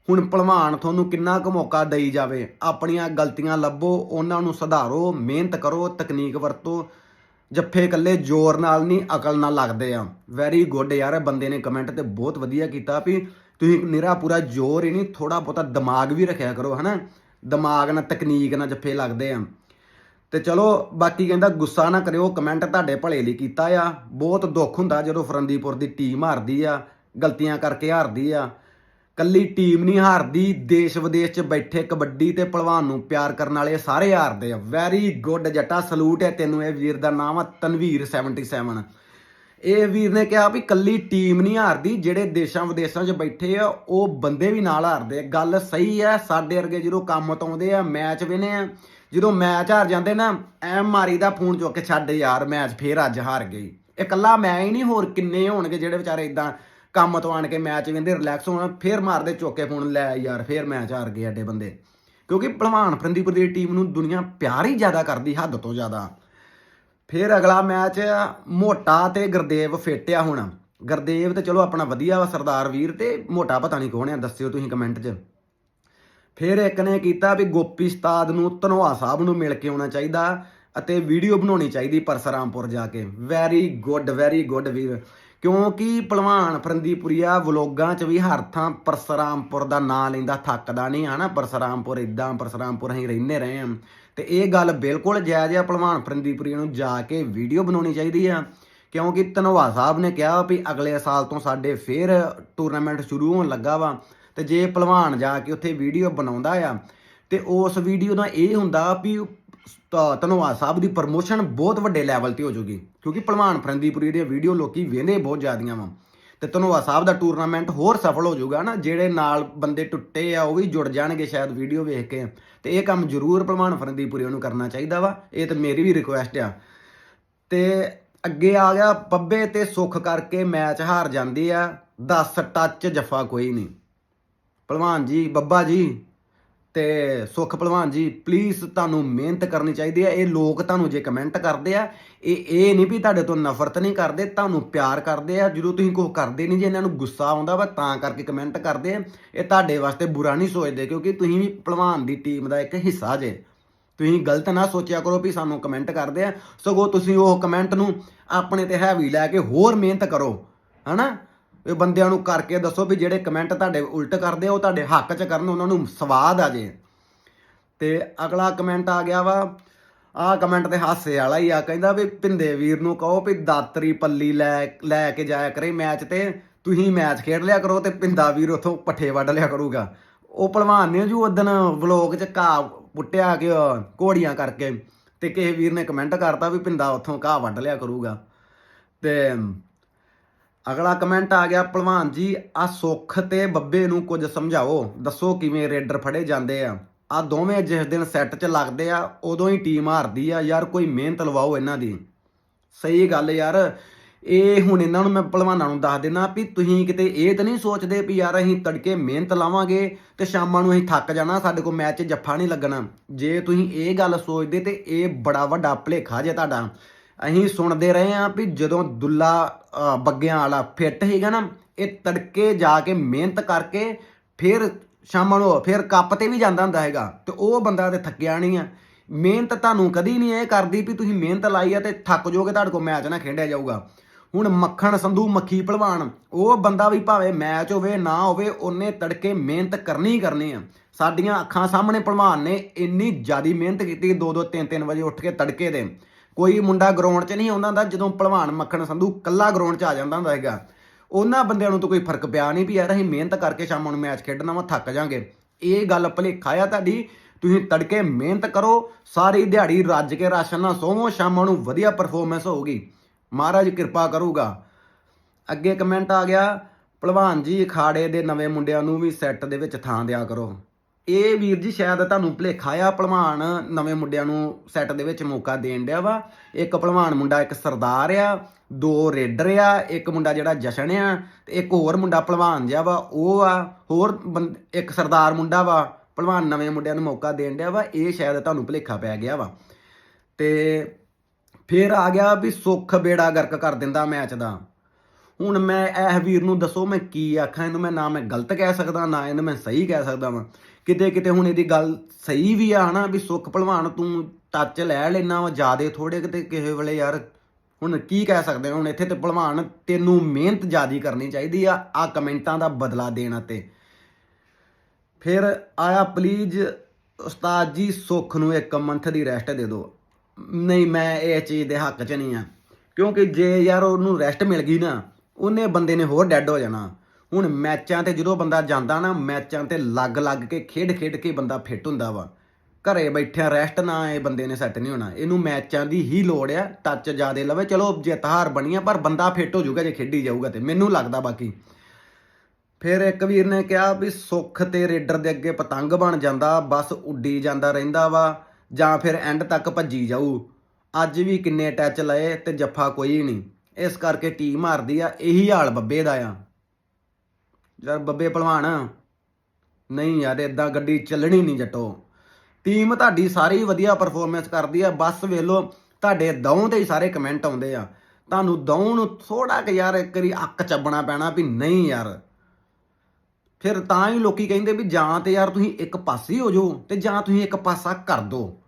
[SPEAKER 1] ਹੁਣ ਭਲਵਾਨ ਤੁਹਾਨੂੰ ਕਿੰਨਾ ਕੁ ਮੌਕਾ ਦੇਈ ਜਾਵੇ। ਆਪਣੀਆਂ ਗਲਤੀਆਂ ਲੱਭੋ, ਉਹਨਾਂ ਨੂੰ ਸੁਧਾਰੋ, ਮਿਹਨਤ ਕਰੋ, ਤਕਨੀਕ ਵਰਤੋ। ਜੱਫੇ ਇਕੱਲੇ ਜ਼ੋਰ ਨਾਲ ਨਹੀਂ, ਅਕਲ ਨਾਲ ਲੱਗਦੇ ਆ। ਵੈਰੀ ਗੁੱਡ ਯਾਰ, ਬੰਦੇ ਨੇ ਕਮੈਂਟ ਤੇ ਬਹੁਤ ਵਧੀਆ ਕੀਤਾ ਵੀ ਤੁਸੀਂ ਨਿਰਾ ਪੂਰਾ ਜ਼ੋਰ ਹੀ ਨਹੀਂ ਥੋੜਾ ਬਹੁਤਾ ਦਿਮਾਗ ਵੀ ਰੱਖਿਆ ਕਰੋ, ਹਨਾ? ਦਿਮਾਗ ਨਾਲ, ਤਕਨੀਕ ਨਾਲ ਜੱਫੇ ਲੱਗਦੇ ਆ। ਤੇ ਚਲੋ, ਬਾਕੀ ਕਹਿੰਦਾ ਗੁੱਸਾ ਨਾ ਕਰਿਓ ਕਮੈਂਟ ਤੁਹਾਡੇ ਭਲੇ ਲਈ ਕੀਤਾ ਆ। ਬਹੁਤ ਦੁੱਖ ਹੁੰਦਾ ਜਦੋਂ ਫਰੰਦੀਪੁਰ ਦੀ ਟੀਮ ਹਾਰਦੀ ਆ, ਗਲਤੀਆਂ ਕਰਕੇ ਹਾਰਦੀ ਆ। ਕੱਲੀ ਟੀਮ ਨਹੀਂ ਹਾਰਦੀ, ਦੇਸ਼ ਵਿਦੇਸ਼ 'ਚ ਬੈਠੇ ਕਬੱਡੀ ਤੇ ਪਹਿਲਵਾਨ ਨੂੰ ਪਿਆਰ ਕਰਨ ਵਾਲੇ ਸਾਰੇ ਹਾਰਦੇ ਆ। ਵੈਰੀ ਗੁੱਡ ਜੱਟਾ ਸਲੂਟ ਹੈ ਤੈਨੂੰ ਇਹ ਵੀਰ ਦਾ ਨਾਮ ਆ ਤਨਵੀਰ 77 ਇਹ ਵੀਰ ਨੇ ਕਿਹਾ ਵੀ ਕੱਲੀ ਟੀਮ ਨਹੀਂ ਹਾਰਦੀ, ਜਿਹੜੇ ਦੇਸ਼ਾਂ ਵਿਦੇਸ਼ਾਂ 'ਚ ਬੈਠੇ ਆ, ਉਹ ਬੰਦੇ ਵੀ ਨਾਲ ਹਾਰਦੇ ਗੱਲ ਸਹੀ ਹੈ, ਸਾਡੇ ਵਰਗੇ ਜਦੋਂ ਕੰਮ ਤੋਂ ਆਉਂਦੇ ਆ, ਮੈਚ ਵਿਨੇ ਆ, ਜਦੋਂ ਮੈਚ ਹਾਰ ਜਾਂਦੇ ਨਾ ਐ ਮਾਰੀ ਦਾ ਫੋਨ ਚੁੱਕ ਕੇ ਛੱਡ ਯਾਰ, ਮੈਚ ਫੇਰ ਅੱਜ ਹਾਰ ਗਈ। ਇਕੱਲਾ ਮੈਂ ਹੀ ਨਹੀਂ, ਹੋਰ ਕਿੰਨੇ ਹੋਣਗੇ ਜਿਹੜੇ ਵਿਚਾਰੇ ਇਦਾਂ ਕੰਮ ਤੋਂ ਆਣ ਕੇ ਮੈਚ ਵੇਂਦੇ ਰਿਲੈਕਸ ਹੋਣਾ, ਫੇਰ ਮਾਰਦੇ ਚੁੱਕ ਫੋਨ, ਲੈ ਯਾਰ ਫੇਰ ਮੈਚ ਹਾਰ ਗਏ ਐਡੇ ਬੰਦੇ। ਕਿਉਂਕਿ ਭਲਵਾਨ ਫਰੰਦੀਪੁਰ ਦੀ ਟੀਮ ਨੂੰ ਦੁਨੀਆ ਪਿਆਰ ਹੀ ਜ਼ਿਆਦਾ ਕਰਦੀ, ਹੱਦ ਤੋਂ ਜ਼ਿਆਦਾ। ਫਿਰ ਅਗਲਾ ਮੈਚ ਮੋਟਾ ਤੇ ਗੁਰਦੇਵ ਫੇਟਿਆ ਆ ਹੁਣ। ਗੁਰਦੇਵ ਤੇ ਚਲੋ ਆਪਣਾ ਵਧੀਆ ਵਾ ਸਰਦਾਰ ਵੀਰ ਤੇ ਮੋਟਾ ਪਤਾ ਨਹੀਂ ਕੌਣ ਆ, ਦੱਸਿਓ ਤੁਸੀਂ ਕਮੈਂਟ 'ਚ। ਫਿਰ ਇੱਕ ਨੇ ਕੀਤਾ ਵੀ ਗੋਪੀ ਉਸਤਾਦ ਨੂੰ ਧਨਵਾ ਸਾਹਿਬ ਨੂੰ ਮਿਲ ਕੇ ਆਉਣਾ ਚਾਹੀਦਾ ਅਤੇ ਵੀਡੀਓ ਬਣਾਉਣੀ ਚਾਹੀਦੀ ਪਰਸਰਾਮਪੁਰ ਜਾ ਕੇ। ਵੈਰੀ ਗੁੱਡ ਵੈਰੀ ਗੁੱਡ ਵੀਰ। ਕਿਉਂਕਿ ਪਹਿਲਵਾਨ ਫਰੰਦੀਪੁਰੀਆ ਵਲੋਗਾਂ 'ਚ ਵੀ ਹਰ ਥਾਂ ਪਰਸਰਾਮਪੁਰ ਦਾ ਨਾਂ ਲੈਂਦਾ, ਥੱਕਦਾ ਨਹੀਂ, ਹਨਾ? ਪਰਸਰਾਮਪੁਰ ਇਦਾਂ ਪਰਸਰਾਮਪੁਰ ਅਸੀਂ ਰਹਿੰਦੇ ਰਹੇ ਹਾਂ। ਤੇ ਇਹ ਗੱਲ ਬਿਲਕੁਲ ਜਾਇਜ਼ ਆ ਪਹਿਲਵਾਨ ਫਰੰਦੀਪੁਰੀਆ ਨੂੰ ਜਾ ਕੇ ਵੀਡੀਓ ਬਣਾਉਣੀ ਚਾਹੀਦੀ ਆ। ਕਿਉਂਕਿ ਧਨਵਾ ਸਾਹਿਬ ਨੇ ਕਿਹਾ ਵੀ ਅਗਲੇ ਸਾਲ ਤੋਂ ਸਾਡੇ ਫੇਰ ਟੂਰਨਾਮੈਂਟ ਸ਼ੁਰੂ ਹੋਣ ਲੱਗਾ ਵਾ। ਤੇ ਜੇ ਪਹਿਲਵਾਨ ਜਾ ਕੇ ਉੱਥੇ ਵੀਡੀਓ ਬਣਾਉਂਦਾ ਆ, ਤੇ ਉਸ ਵੀਡੀਓ ਦਾ ਇਹ ਹੁੰਦਾ ਵੀ ਧ- ਧੰਨਵਾਦ ਸਾਹਿਬ ਦੀ ਪ੍ਰਮੋਸ਼ਨ ਬਹੁਤ ਵੱਡੇ ਲੈਵਲ ਤੇ ਹੋ ਜੂਗੀ। ਕਿਉਂਕਿ ਪਹਿਲਵਾਨ ਫਰੰਦੀਪੁਰੀ ਦੀਆਂ ਵੀਡੀਓ ਲੋਕੀ ਵੇਖਦੇ ਬਹੁਤ ਜ਼ਿਆਦੀਆਂ ਵਾ। ਤੇ ਧੰਨਵਾਦ ਸਾਹਿਬ ਦਾ ਟੂਰਨਾਮੈਂਟ ਹੋਰ ਸਫਲ ਹੋ ਜਾਊਗਾ ਨਾ, ਜਿਹੜੇ ਨਾਲ ਬੰਦੇ ਟੁੱਟੇ ਆ, ਉਹ ਵੀ ਜੁੜ ਜਾਣਗੇ ਸ਼ਾਇਦ ਵੀਡੀਓ ਵੇਖ ਕੇ। ਤੇ ਇਹ ਕੰਮ ਜ਼ਰੂਰ ਪਹਿਲਵਾਨ ਫਰੰਦੀਪੁਰੀ ਨੂੰ ਕਰਨਾ ਚਾਹੀਦਾ ਵਾ, ਇਹ ਤਾਂ ਮੇਰੀ ਵੀ ਰਿਕੁਐਸਟ ਆ। ਤੇ ਅੱਗੇ ਆ ਗਿਆ ਪੱਬੇ ਤੇ ਸੁੱਖ ਕਰਕੇ ਮੈਚ ਹਾਰ ਜਾਂਦੇ ਆ 10 ਟੱਚ ਜਫਾ ਕੋਈ ਨਹੀਂ। ਭਲਵਾਨ ਜੀ, ਬੱਬਾ ਜੀ ਤੇ ਸੁੱਖ ਭਲਵਾਨ ਜੀ ਪਲੀਜ਼ ਤੁਹਾਨੂੰ ਮਿਹਨਤ ਕਰਨੀ ਚਾਹੀਦੀ ਹੈ। ਇਹ ਲੋਕ ਤੁਹਾਨੂੰ ਜੇ ਕਮੈਂਟ ਕਰਦੇ ਆ, ਇਹ ਇਹ ਨਹੀਂ ਵੀ ਤੁਹਾਡੇ ਤੋਂ ਨਫ਼ਰਤ ਨਹੀਂ ਕਰਦੇ, ਤੁਹਾਨੂੰ ਪਿਆਰ ਕਰਦੇ ਆ। ਜਦੋਂ ਤੁਸੀਂ ਕੁਝ ਕਰਦੇ ਨਹੀਂ, ਜੇ ਇਹਨਾਂ ਨੂੰ ਗੁੱਸਾ ਆਉਂਦਾ ਵਾ, ਤਾਂ ਕਰਕੇ ਕਮੈਂਟ ਕਰਦੇ ਆ। ਇਹ ਤੁਹਾਡੇ ਵਾਸਤੇ ਬੁਰਾ ਨਹੀਂ ਸੋਚਦੇ, ਕਿਉਂਕਿ ਤੁਸੀਂ ਵੀ ਭਲਵਾਨ ਦੀ ਟੀਮ ਦਾ ਇੱਕ ਹਿੱਸਾ ਜੇ। ਤੁਸੀਂ ਗਲਤ ਨਾ ਸੋਚਿਆ ਕਰੋ ਵੀ ਸਾਨੂੰ ਕਮੈਂਟ ਕਰਦੇ ਆ। ਸਗੋਂ ਤੁਸੀਂ ਉਹ ਕਮੈਂਟ ਨੂੰ ਆਪਣੇ ਤੇ ਹੈਵੀ ਲੈ ਕੇ ਹੋਰ ਮਿਹਨਤ ਕਰੋ, ਹਨਾ? ਇਹ ਬੰਦਿਆਂ ਨੂੰ ਕਰਕੇ ਦੱਸੋ ਵੀ ਜਿਹੜੇ ਕਮੈਂਟ ਤੁਹਾਡੇ ਉਲਟ ਕਰਦੇ ਆ, ਉਹ ਤੁਹਾਡੇ ਹੱਕ 'ਚ ਕਰਨ, ਉਹਨਾਂ ਨੂੰ ਸਵਾਦ ਆ ਜੇ। ਤੇ ਅਗਲਾ ਕਮੈਂਟ ਆ ਗਿਆ ਵਾ, ਆਹ ਕਮੈਂਟ ਤੇ ਹਾਸੇ ਵਾਲਾ ਹੀ ਆ, ਕਹਿੰਦਾ ਵੀ ਪਿੰਦੇ ਵੀਰ ਨੂੰ ਕਹੋ ਵੀ ਦਾਤਰੀ ਪੱਲੀ ਲੈ ਲੈ ਕੇ ਜਾਇਆ ਕਰੇ ਮੈਚ ਤੇ, ਤੁਸੀਂ ਮੈਚ ਖੇਡ ਲਿਆ ਕਰੋ ਤੇ ਪਿੰਦਾ ਵੀਰ ਉਥੋਂ ਪੱਠੇ ਵੱਢ ਲਿਆ ਕਰੂਗਾ। ਉਹ ਭਲਵਾਨ ਨੇ ਜੂ ਉਦਣ ਵਲੋਗ 'ਚ ਘਾਹ ਪੁੱਟਿਆ ਕਿ, ਘੋੜੀਆਂ ਕਰਕੇ, ਤੇ ਕਿਸੇ ਵੀਰ ਨੇ ਕਮੈਂਟ ਕਰਤਾ ਵੀ ਪਿੰਦਾ ਉਥੋਂ ਘਾਹ ਵੱਢ ਲਿਆ ਕਰੂਗਾ। ਤੇ ਅਗਲਾ ਕਮੈਂਟ ਆ ਗਿਆ, ਭਲਵਾਨ ਜੀ ਆ ਸੁੱਖ ਤੇ ਬੱਬੇ ਨੂੰ ਕੁਝ ਸਮਝਾਓ। ਦੱਸੋ ਕਿਵੇਂ ਰੇਡਰ ਫੜੇ ਜਾਂਦੇ ਆ? ਆ ਦੋਵੇਂ ਜਿਸ ਦਿਨ ਸੈੱਟ 'ਚ ਲੱਗਦੇ ਆ, ਉਦੋਂ ਹੀ ਟੀਮ ਹਾਰਦੀ ਆ। ਯਾਰ, ਕੋਈ ਮਿਹਨਤ ਲਵਾਓ ਇਹਨਾਂ ਦੀ। ਸਹੀ ਗੱਲ ਯਾਰ, ਇਹ ਹੁਣ ਇਹਨਾਂ ਨੂੰ ਮੈਂ ਭਲਵਾਨਾਂ ਨੂੰ ਦੱਸ ਦੇਣਾ ਵੀ ਤੁਸੀਂ ਕਿਤੇ ਇਹ ਤਾਂ ਨਹੀਂ ਸੋਚਦੇ ਵੀ ਯਾਰ ਅਸੀਂ ਤੜਕੇ ਮਿਹਨਤ ਲਾਵਾਂਗੇ ਤੇ ਸ਼ਾਮਾਂ ਨੂੰ ਅਸੀਂ ਥੱਕ ਜਾਣਾ, ਸਾਡੇ ਕੋਲ ਮੈਚ 'ਚ ਜੱਫਾ ਨਹੀਂ ਲੱਗਣਾ। ਜੇ ਤੁਸੀਂ ਇਹ ਗੱਲ ਸੋਚਦੇ ਤੇ ਇਹ ਬੜਾ ਵੱਡਾ ਭਲੇਖਾ ਜੇ ਤੁਹਾਡਾ। ਅਸੀਂ ਸੁਣਦੇ ਰਹੇ ਹਾਂ ਵੀ ਜਦੋਂ ਦੁੱਲਾ ਬੱਗਿਆਂ ਵਾਲਾ ਫਿੱਟ ਹੈਗਾ ਨਾ, ਇਹ ਤੜਕੇ ਜਾ ਕੇ ਮਿਹਨਤ ਕਰਕੇ ਫਿਰ ਸ਼ਾਮਾਂ ਨੂੰ ਫਿਰ ਕੱਪ ਤੇ ਵੀ ਜਾਂਦਾ ਹੁੰਦਾ ਹੈਗਾ ਤੇ ਉਹ ਬੰਦਾ ਤੇ ਥੱਕਿਆ ਨਹੀਂ ਆ। ਮਿਹਨਤ ਤੁਹਾਨੂੰ ਕਦੀ ਨਹੀਂ ਇਹ ਕਰਦੀ ਵੀ ਤੁਸੀਂ ਮਿਹਨਤ ਲਾਈ ਆ ਤੇ ਥੱਕ ਜਾਓਗੇ, ਤੁਹਾਡੇ ਕੋਲ ਮੈਚ ਨਾ ਖੇਡਿਆ ਜਾਊਗਾ। ਹੁਣ ਮੱਖਣ ਸੰਧੂ, ਮੱਖੀ ਭਲਵਾਨ, ਉਹ ਬੰਦਾ ਵੀ ਭਾਵੇਂ ਮੈਚ ਹੋਵੇ, ਨਾ ਹੋਵੇ, ਉਹਨੇ ਤੜਕੇ ਮਿਹਨਤ ਕਰਨੀ ਹੀ ਕਰਨੀ ਆ। ਸਾਡੀਆਂ ਅੱਖਾਂ ਸਾਹਮਣੇ ਭਲਵਾਨ ਨੇ ਇੰਨੀ ਜ਼ਿਆਦੀ ਮਿਹਨਤ ਕੀਤੀ 2-2 3-3 ਵਜੇ ਉੱਠ ਕੇ ਤੜਕੇ ਦੇ। ਕੋਈ ਮੁੰਡਾ ਗਰਾਊਂਡ 'ਚ ਨਹੀਂ ਆਉਂਦਾ ਹੁੰਦਾ, ਜਦੋਂ ਭਲਵਾਨ ਮੱਖਣ ਸੰਧੂ ਕੱਲਾ ਗਰਾਊਂਡ 'ਚ ਆ ਜਾਂਦਾ ਹੁੰਦਾ ਹੈਗਾ। ਉਹਨਾਂ ਬੰਦਿਆਂ ਨੂੰ ਤਾਂ ਕੋਈ ਫ਼ਰਕ ਪਿਆ ਨਹੀਂ ਵੀ ਯਾਰ ਅਸੀਂ ਮਿਹਨਤ ਕਰਕੇ ਸ਼ਾਮ ਨੂੰ ਮੈਚ ਖੇਡਣਾ ਵਾ, ਥੱਕ ਜਾਾਂਗੇ। ਇਹ ਗੱਲ ਭਲੇਖਾ ਆ ਤੁਹਾਡੀ, ਤੁਸੀਂ ਤੜਕੇ ਮਿਹਨਤ ਕਰੋ, ਸਾਰੀ ਦਿਹਾੜੀ ਰੱਜ ਕੇ ਰਾਸ਼ਨ ਨਾਲ ਸੋਵੋ, ਸ਼ਾਮਾਂ ਨੂੰ ਵਧੀਆ ਪਰਫਾਰਮੈਂਸ ਹੋਊਗੀ। ਮਹਾਰਾਜ ਕਿਰਪਾ ਕਰੂਗਾ। ਅੱਗੇ ਕਮੈਂਟ ਆ ਗਿਆ, ਭਲਵਾਨ ਜੀ ਅਖਾੜੇ ਦੇ ਨਵੇਂ ਮੁੰਡਿਆਂ ਨੂੰ ਵੀ ਸੈੱਟ ਦੇ ਵਿੱਚ ਥਾਂ ਦਿਆ ਕਰੋ। ਇਹ ਵੀਰ ਜੀ ਸ਼ਾਇਦ ਤੁਹਾਨੂੰ ਭੁਲੇਖਾ ਆ ਭਲਵਾਨ ਨਵੇਂ ਮੁੰਡਿਆਂ ਨੂੰ ਸੈੱਟ ਦੇ ਵਿੱਚ ਮੌਕਾ ਦੇਣ ਡਿਆ ਵਾ। ਇੱਕ ਭਲਵਾਨ ਮੁੰਡਾ, ਇੱਕ ਸਰਦਾਰ ਆ, ਦੋ ਰੇਡਰ ਆ, ਇੱਕ ਮੁੰਡਾ ਜਿਹੜਾ ਜਸ਼ਨ ਆ ਤੇ ਇੱਕ ਹੋਰ ਮੁੰਡਾ ਭਲਵਾਨ ਜਿਹਾ ਵਾ, ਉਹ ਆ। ਹੋਰ ਬੰਦ- ਇੱਕ ਸਰਦਾਰ ਮੁੰਡਾ ਵਾ ਭਲਵਾਨ ਨਵੇਂ ਮੁੰਡਿਆਂ ਨੂੰ ਮੌਕਾ ਦੇਣ ਡਿਆ ਵਾ, ਇਹ ਸ਼ਾਇਦ ਤੁਹਾਨੂੰ ਭੁਲੇਖਾ ਪੈ ਗਿਆ ਵਾ। ਤੇ ਫਿਰ ਆ ਗਿਆ ਵੀ ਸੁੱਖ ਬੇੜਾ ਗਰਕ ਕਰ ਦਿੰਦਾ ਮੈਚ ਦਾ। ਹੁਣ ਮੈਂ ਇਹ ਵੀਰ ਨੂੰ ਦੱਸੋ ਮੈਂ ਕੀ ਆਖਾਂ, ਇਹਨੂੰ ਮੈਂ ਨਾ ਮੈਂ ਗਲਤ ਕਹਿ ਸਕਦਾ, ਨਾ ਇਹਨੂੰ ਮੈਂ ਸਹੀ ਕਹਿ ਸਕਦਾ ਵਾਂ। ਕਿਤੇ ਕਿਤੇ ਹੁਣ ਇਹਦੀ ਗੱਲ ਸਹੀ ਵੀ ਆ ਹਨਾ, ਵੀ ਸੁੱਖ ਭਲਵਾਨ ਤੂੰ ਟੱਚ ਲੈ ਲੈਣਾ ਵਾ ਜਿਆਦੇ ਥੋੜੇ ਕਿਤੇ ਕਿਸੇ ਵੇਲੇ ਯਾਰ। ਹੁਣ ਕੀ ਕਹਿ ਸਕਦੇ ਹੁਣ ਇੱਥੇ ਤੇ ਭਲਵਾਨ ਤੈਨੂੰ ਮਿਹਨਤ ਜਿਆਦੀ ਕਰਨੀ ਚਾਹੀਦੀ ਆ ਆ ਕਮੈਂਟਾਂ ਦਾ ਬਦਲਾ ਦੇਣ ਅਤੇ। ਫਿਰ ਆਇਆ ਪਲੀਜ਼ ਉਸਤਾਦ ਜੀ, ਸੁੱਖ ਨੂੰ ਇੱਕ ਮੰਥ ਦੀ ਰੈਸਟ ਦੇ ਦਿਓ। ਨਹੀਂ, ਮੈਂ ਇਹ ਚੀਜ਼ ਦੇ ਹੱਕ 'ਚ ਨਹੀਂ ਆ। ਕਿਉਂਕਿ ਜੇ ਯਾਰ ਉਹਨੂੰ ਰੈਸਟ ਮਿਲ ਗਈ ਨਾ, ਉਹਨੇ ਬੰਦੇ ਨੇ ਹੋਰ ਡੈੱਡ ਹੋ ਜਾਣਾ। ਹੁਣ ਮੈਚਾਂ ਤੇ ਜਦੋਂ ਬੰਦਾ ਜਾਂਦਾ ਨਾ, ਮੈਚਾਂ ਤੇ ਲੱਗ ਲੱਗ ਕੇ ਖੇਡ ਖੇਡ ਕੇ ਬੰਦਾ ਫਿੱਟ ਹੁੰਦਾ ਵਾ। ਘਰੇ ਬੈਠਿਆ ਰੈਸਟ ਨਾ ਇਹ ਬੰਦੇ ਨੇ ਸੈੱਟ ਨਹੀਂ ਹੋਣਾ। ਇਹਨੂੰ ਮੈਚਾਂ ਦੀ ਹੀ ਲੋੜ ਆ ਟੱਚ ਜ਼ਿਆਦੇ ਲਵੇ। ਚਲੋ ਜਿੱਤ ਹਾਰ ਬਣੀ ਆ ਪਰ ਬੰਦਾ ਫਿੱਟ ਹੋ ਜਾਊਗਾ, ਜੇ ਖੇਡੀ ਜਾਊਗਾ ਤੇ। ਮੈਨੂੰ ਲੱਗਦਾ ਬਾਕੀ। ਫਿਰ ਇੱਕ ਵੀਰ ਨੇ ਕਿਹਾ ਵੀ ਸੁੱਖ ਤੇ ਰੇਡਰ ਦੇ ਅੱਗੇ ਪਤੰਗ ਬਣ ਜਾਂਦਾ, ਬਸ ਉੱਡੀ ਜਾਂਦਾ ਰਹਿੰਦਾ ਵਾ, ਜਾਂ ਫਿਰ ਐਂਡ ਤੱਕ ਭੱਜੀ ਜਾਊ। ਅੱਜ ਵੀ ਕਿੰਨੇ ਟੱਚ ਲਏ ਤੇ ਜੱਫਾ ਕੋਈ ਨਹੀਂ। ਇਸ ਕਰਕੇ ਟੀਮ ਹਾਰਦੀ ਆ, ਇਹੀ ਹਾਲ ਬੱਬੇ ਦਾ ਆ। ਯਾਰ ਬੱਬੇ ਭਲਵਾਨ ਨਹੀਂ ਯਾਰ ਇਦਾਂ ਗੱਡੀ ਚੱਲਣੀ ਨਹੀਂ ਜੱਟੋ। ਟੀਮ ਤੁਹਾਡੀ ਸਾਰੀ ਵਧੀਆ ਪਰਫਾਰਮੈਂਸ ਕਰਦੀ ਆ, ਬਸ ਵੇਲੋ ਤੁਹਾਡੇ ਦੌਂ ਤੇ ਹੀ ਸਾਰੇ ਕਮੈਂਟ ਆਉਂਦੇ ਆ। ਤੁਹਾਨੂੰ ਦਉਣ ਨੂੰ ਥੋੜਾ ਕਿ ਯਾਰ ਇੱਕ ਵਾਰੀ ਅੱਕ ਚੱਬਣਾ ਪੈਣਾ ਵੀ ਨਹੀਂ ਯਾਰ। ਫਿਰ ਤਾਂ ਹੀ ਲੋਕੀ ਕਹਿੰਦੇ ਵੀ ਜਾਂ ਤੇ ਯਾਰ ਤੁਸੀਂ ਇੱਕ ਪਾਸੇ ਹੋ ਜਾਓ ਤੇ ਜਾਂ ਤੁਸੀਂ ਇੱਕ ਪਾਸਾ ਕਰ ਦਿਓ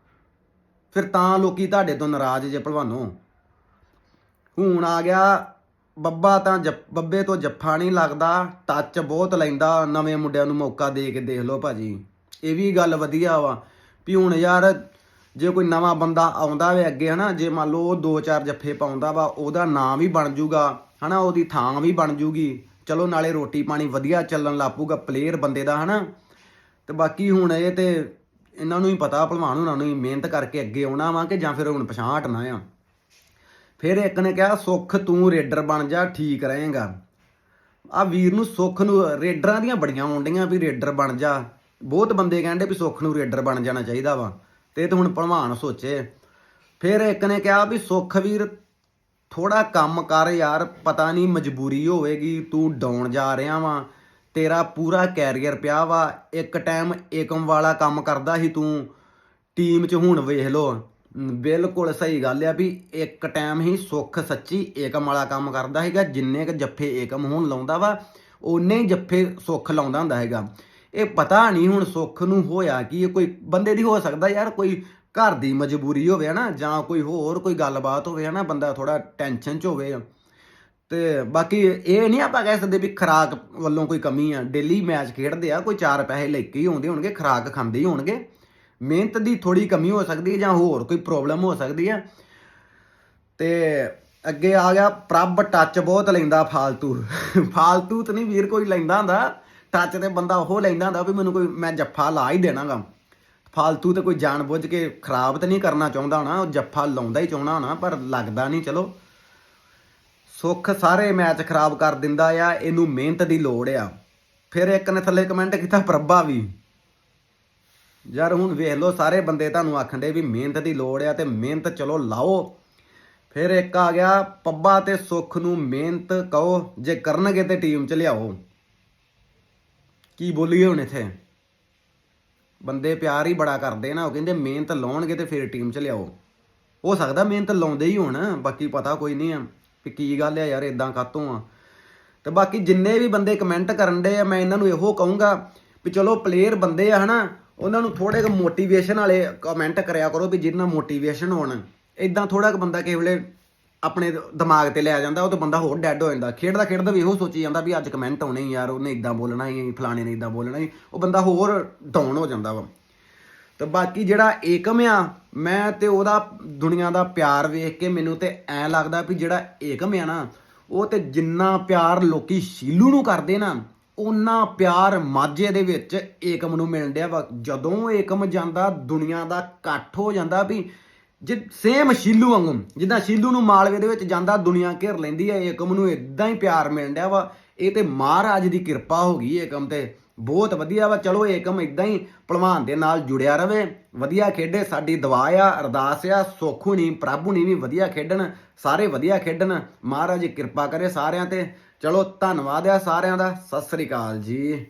[SPEAKER 1] ਫਿਰ ਤਾਂ ਲੋਕੀ ਤੁਹਾਡੇ ਤੋਂ ਨਾਰਾਜ਼ ਜੇ ਭਲਵਾਨੋ ਹੁਣ ਆ ਗਿਆ ਬੱਬਾ ਤਾਂ ਜੱਫ- ਬੱਬੇ ਤੋਂ ਜੱਫਾ ਨਹੀਂ ਲੱਗਦਾ, ਟੱਚ ਬਹੁਤ ਲੈਂਦਾ, ਨਵੇਂ ਮੁੰਡਿਆਂ ਨੂੰ ਮੌਕਾ ਦੇ ਕੇ ਦੇਖ ਲਓ ਭਾਜੀ। ਇਹ ਵੀ ਗੱਲ ਵਧੀਆ ਵਾ ਵੀ ਹੁਣ ਯਾਰ ਜੇ ਕੋਈ ਨਵਾਂ ਬੰਦਾ ਆਉਂਦਾ ਵੇ ਅੱਗੇ, ਹਨਾ, ਜੇ ਮੰਨ ਲਓ ਉਹ ਦੋ ਚਾਰ ਜੱਫੇ ਪਾਉਂਦਾ ਵਾ, ਉਹਦਾ ਨਾਮ ਵੀ ਬਣ ਜੂਗਾ, ਹਨਾ, ਉਹਦੀ ਥਾਂ ਵੀ ਬਣ ਜੂਗੀ। ਚਲੋ ਨਾਲੇ ਰੋਟੀ ਪਾਣੀ ਵਧੀਆ ਚੱਲਣ ਲੱਪੂਗਾ ਪਲੇਅਰ ਬੰਦੇ ਦਾ, ਹਨਾ। ਤੇ ਬਾਕੀ ਹੁਣ ਇਹ ਤੇ ਇਹਨਾਂ ਨੂੰ ਹੀ ਪਤਾ, ਭਲਵਾਨ ਉਹਨਾਂ ਨੂੰ ਹੀ ਮਿਹਨਤ ਕਰਕੇ ਅੱਗੇ ਆਉਣਾ ਵਾ ਕਿ ਜਾਂ ਫਿਰ ਹੁਣ ਪਛਾਣ ਹਟਣਾ ਆ। ਫਿਰ ਇੱਕ ਨੇ ਕਿਹਾ, ਸੁੱਖ ਤੂੰ ਰੇਡਰ ਬਣ ਜਾ, ਠੀਕ ਰਹੇਗਾ। ਆ ਵੀਰ ਨੂੰ ਸੁੱਖ ਨੂੰ, ਰੇਡਰਾਂ ਦੀਆਂ ਬੜੀਆਂ ਆਉਂਦੀਆਂ ਵੀ ਰੇਡਰ ਬਣ ਜਾ। ਬਹੁਤ ਬੰਦੇ ਕਹਿੰਦੇ ਵੀ ਸੁੱਖ ਨੂੰ ਰੇਡਰ ਬਣ ਜਾਣਾ ਚਾਹੀਦਾ ਵਾ, ਤੇ ਇਹ ਹੁਣ ਭਲਵਾਨ ਸੋਚੇ। ਫਿਰ ਇੱਕ ਨੇ ਕਿਹਾ ਵੀ, ਸੁੱਖ ਵੀਰ ਥੋੜਾ ਕੰਮ ਕਰ ਯਾਰ, ਪਤਾ ਨਹੀਂ ਮਜਬੂਰੀ ਹੋਵੇਗੀ, ਤੂੰ ਡਾਉਣ ਜਾ ਰਿਹਾ ਵਾ, ਤੇਰਾ ਪੂਰਾ ਕੈਰੀਅਰ ਪਿਆ ਵਾ, ਇੱਕ ਟਾਈਮ ਏਕਮ ਵਾਲਾ ਕੰਮ ਕਰਦਾ ਸੀ ਤੂੰ, ਟੀਮ 'ਚ ਹੁਣ ਵੇਖ ਲੋ ਬਿਲਕੁਲ ਸਹੀ ਗੱਲ ਆ ਵੀ ਇੱਕ ਟਾਈਮ ਹੀ ਸੁੱਖ ਸੱਚੀ ਏਕਮ ਵਾਲਾ ਕੰਮ ਕਰਦਾ ਹੈਗਾ, ਜਿੰਨੇ ਕ ਜੱਫੇ ਏਕਮ ਹੋਣ ਲਾਉਂਦਾ ਵਾ ਉਹਨੇ ਹੀ ਜੱਫੇ ਸੁੱਖ ਲਾਉਂਦਾ ਹੁੰਦਾ ਹੈਗਾ। ਇਹ ਪਤਾ ਨਹੀਂ ਹੁਣ ਸੁੱਖ ਨੂੰ ਹੋਇਆ ਕਿ, ਇਹ ਕੋਈ ਬੰਦੇ ਦੀ ਹੋ ਸਕਦਾ ਯਾਰ, ਕੋਈ ਘਰ ਦੀ ਮਜਬੂਰੀ ਹੋਵੇ ਨਾ ਜਾਂ ਕੋਈ ਹੋਰ ਕੋਈ ਗੱਲਬਾਤ ਹੋਵੇ ਨਾ ਬੰਦਾ ਥੋੜਾ ਟੈਨਸ਼ਨ 'ਚ ਹੋਵੇ। ਤੇ ਬਾਕੀ ਇਹ ਨਹੀਂ ਆਪਾਂ ਕਹਿ ਸਕਦੇ ਵੀ ਖਰਾਕ ਵੱਲੋਂ ਕੋਈ ਕਮੀ ਆ। ਡੇਲੀ ਮੈਚ ਖੇਡਦੇ ਆ, ਕੋਈ ਚਾਰ ਪੈਸੇ ਲੈ ਕੇ ਹੀ ਆਉਂਦੇ ਹੋਣਗੇ, ਖਰਾਕ ਖਾਂਦੇ ਹੀ ਹੋਣਗੇ। ਮਿਹਨਤ ਦੀ ਥੋੜੀ ਕਮੀ ਹੋ ਸਕਦੀ ਹੈ ਜਾਂ ਹੋਰ ਕੋਈ ਪ੍ਰੋਬਲਮ ਹੋ ਸਕਦੀ ਹੈ। ਤੇ ਅੱਗੇ ਆ ਗਿਆ, ਪ੍ਰਭ ਟੱਚ ਬਹੁਤ ਲੈਂਦਾ ਫਾਲਤੂ। ਫਾਲਤੂ ਤਾਂ ਨਹੀਂ ਵੀਰ, ਕੋਈ ਲੈਂਦਾ ਹੁੰਦਾ। ਟੱਚ ਤੇ ਬੰਦਾ ਉਹ ਲੈਂਦਾ ਹੁੰਦਾ ਵੀ ਮੈਨੂੰ ਕੋਈ, ਮੈਂ ਜੱਫਾ ਲਾ ਹੀ ਦੇਣਾਗਾ। ਫਾਲਤੂ ਤੇ ਕੋਈ ਜਾਣ ਬੁੱਝ ਕੇ ਖਰਾਬ ਤਾਂ ਨਹੀਂ ਕਰਨਾ ਚਾਹੁੰਦਾ ਹੋਣਾ, ਉਹ ਜੱਫਾ ਲਾਉਂਦਾ ਹੀ ਚਾਹੁੰਦਾ ਹੋਣਾ, ਪਰ ਲੱਗਦਾ ਨਹੀਂ, ਚਲੋ। ਸੁੱਖ ਸਾਰੇ ਮੈਚ ਖਰਾਬ ਕਰ ਦਿੰਦਾ ਆ, ਇਹਨੂੰ ਮਿਹਨਤ ਦੀ ਲੋੜ ਆ। ਫਿਰ ਇੱਕ ਨੇ ਥੱਲੇ ਕਮੈਂਟ ਕੀਤਾ, ਪ੍ਰਭਾ ਵੀ। ਯਾਰ ਹੁਣ ਵੇਖ ਲਓ, ਸਾਰੇ ਬੰਦੇ ਤੁਹਾਨੂੰ ਆਖਣ ਦੇ ਵੀ ਮਿਹਨਤ ਦੀ ਲੋੜ ਆ ਤੇ ਮਿਹਨਤ ਚਲੋ ਲਾਓ। ਫਿਰ ਇੱਕ ਆ ਗਿਆ, ਪੱਬਾ ਤੇ ਸੁੱਖ ਨੂੰ ਮਿਹਨਤ ਕਹੋ, ਜੇ ਕਰਨਗੇ ਤੇ ਟੀਮ ਚ ਲਿਆਓ। ਕੀ ਬੋਲੀਏ ਹੁਣ ਇੱਥੇ? ਬੰਦੇ ਪਿਆਰ ਹੀ ਬੜਾ ਕਰਦੇ ਨਾ, ਉਹ ਕਹਿੰਦੇ ਮਿਹਨਤ ਲਾਉਣਗੇ ਤੇ ਫਿਰ ਟੀਮ ਚ ਲਿਆਓ। ਹੋ ਸਕਦਾ ਮਿਹਨਤ ਲਾਉਂਦੇ ਹੀ ਹੋਣ, ਬਾਕੀ ਪਤਾ ਕੋਈ ਨਹੀਂ ਆ ਕਿ ਕੀ ਗੱਲ ਆ ਯਾਰ ਇਦਾਂ ਕਾਤੋਂ ਆ। ਤੇ ਬਾਕੀ ਜਿੰਨੇ ਵੀ ਬੰਦੇ ਕਮੈਂਟ ਕਰਨ ਦੇ ਆ, ਮੈਂ ਇਹਨਾਂ ਨੂੰ ਇਹੋ ਕਹੂੰਗਾ ਵੀ ਚਲੋ ਪਲੇਅਰ ਬੰਦੇ ਆ ਹਨਾ ਉਹਨਾਂ ਨੂੰ ਥੋੜੇ ਕੁ ਮੋਟੀਵੇਸ਼ਨ ਵਾਲੇ ਕਮੈਂਟ ਕਰਿਆ ਕਰੋ ਵੀ ਜਿੰਨਾ ਮੋਟੀਵੇਸ਼ਨ ਹੋਣ ਇਦਾਂ ਥੋੜਾ ਕੁ ਬੰਦਾ ਕਿਸੇ ਵੇਲੇ ਆਪਣੇ ਦਿਮਾਗ ਤੇ ਲੈ ਜਾਂਦਾ, ਉਹ ਤਾਂ ਬੰਦਾ ਹੋਰ ਡੈਡ ਹੋ ਜਾਂਦਾ। ਖੇਡਦਾ ਖੇਡਦਾ ਵੀ ਇਹੋ ਸੋਚੀ ਜਾਂਦਾ ਵੀ ਅੱਜ ਕਮੈਂਟ ਆਉਣੇ ਯਾਰ, ਉਹਨੇ ਇਦਾਂ ਬੋਲਣਾ ਹੀ, ਫਲਾਣੇ ਨੇ ਇਦਾਂ ਬੋਲਣਾ ਹੀ, ਉਹ ਬੰਦਾ ਹੋਰ ਡਾਊਨ ਹੋ ਜਾਂਦਾ ਵਾ। ਤੇ ਬਾਕੀ ਜਿਹੜਾ ਏਕਮ ਆ, ਮੈਂ ਤੇ ਉਹਦਾ ਦੁਨੀਆ ਦਾ ਪਿਆਰ ਵੇਖ ਕੇ ਮੈਨੂੰ ਤੇ ਐ ਲੱਗਦਾ ਵੀ ਜਿਹੜਾ ਏਕਮ ਆ ਨਾ, ਉਹ ਤੇ ਜਿੰਨਾ ਪਿਆਰ ਲੋਕੀ ਸ਼ੀਲੂ ਨੂੰ ਕਰਦੇ ਨਾ ਉਹਨਾਂ ਪਿਆਰ ਮਾਝੇ ਦੇ ਵਿੱਚ ਏਕਮ ਨੂੰ ਮਿਲਣ ਡਿਆ ਵਾ। ਜਦੋਂ ਏਕਮ ਜਾਂਦਾ, ਦੁਨੀਆ ਦਾ ਇਕੱਠ ਹੋ ਜਾਂਦਾ ਵੀ ਜਿ ਸੇਮ ਸ਼ੀਲੂ ਵਾਂਗੂ, ਜਿੱਦਾਂ ਸ਼ੀਲੂ ਨੂੰ ਮਾਲਵੇ ਦੇ ਵਿੱਚ ਜਾਂਦਾ, ਦੁਨੀਆ ਘੇਰ ਲੈਂਦੀ ਹੈ ਏਕਮ ਨੂੰ ਇਦਾਂ ਹੀ ਪਿਆਰ ਮਿਲਣ ਡਿਆ ਵਾ। ਇਹ ਤੇ ਮਹਾਰਾਜ ਦੀ ਕਿਰਪਾ ਹੋ ਗਈ ਏਕਮ ਤੇ। ਬਹੁਤ ਵਧੀਆ ਵਾ। ਚਲੋ ਏਕਮ ਇਦਾਂ ਹੀ ਭਲਵਾਨ ਦੇ ਨਾਲ ਜੁੜਿਆ ਰਵੇ। ਵਧੀਆ ਖੇਡੇ, ਸਾਡੀ ਦੁਆ ਆ, ਅਰਦਾਸ ਆ, ਸੋਖੂ ਨਹੀਂ ਪ੍ਰਭੂ ਨਹੀਂ ਵੀ ਵਧੀਆ ਖੇਡਣ, ਸਾਰੇ ਵਧੀਆ ਖੇਡਣ। ਮਹਾਰਾਜ ਕਿਰਪਾ ਕਰੇ ਸਾਰਿਆਂ ਤੇ। ਚਲੋ ਧੰਨਵਾਦ ਆ ਸਾਰਿਆਂ ਦਾ। ਸਤਿ ਸ੍ਰੀ ਅਕਾਲ ਜੀ।